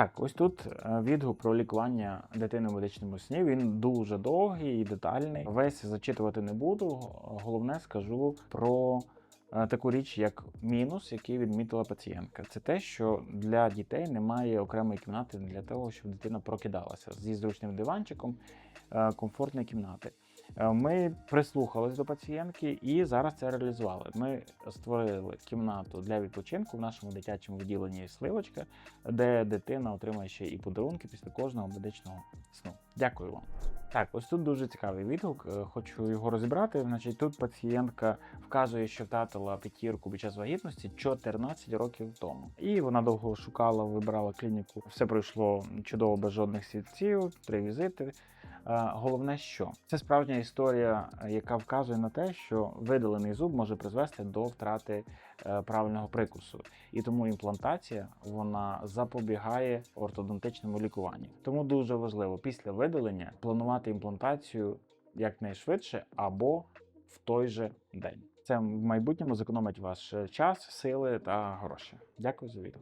Так, ось тут е, відгук про лікування дитини в медичному сні. Він дуже довгий і детальний. Весь зачитувати не буду. Головне скажу про е, таку річ, як мінус, який відмітила пацієнтка. Це те, що для дітей немає окремої кімнати для того, щоб дитина прокидалася зі зручним диванчиком е, комфортної кімнати. Е, Ми прислухались до пацієнтки і зараз це реалізували. Ми створили кімнату для відпочинку в нашому дитячому відділенні сливочка, де дитина отримає ще і подарунки після кожного медичного сну. Дякую вам. Так, ось тут дуже цікавий відгук. е, Хочу його розібрати. Значить, тут пацієнтка вказує, що втратила п'ятірку під час вагітності 14 років тому. І вона довго шукала, вибирала клініку. Все пройшло чудово без жодних свідців, три візити. Е, Головне, що це справжня історія, е, яка вказує на те, що видалений зуб може призвести до втрати е, правильного прикусу, і тому імплантація вона запобігає ортодонтичному лікуванню. Тому дуже важливо після видалення планувати імплантацію якнайшвидше або в той же день. Це в майбутньому зекономить ваш час, сили та гроші. Дякую за відео.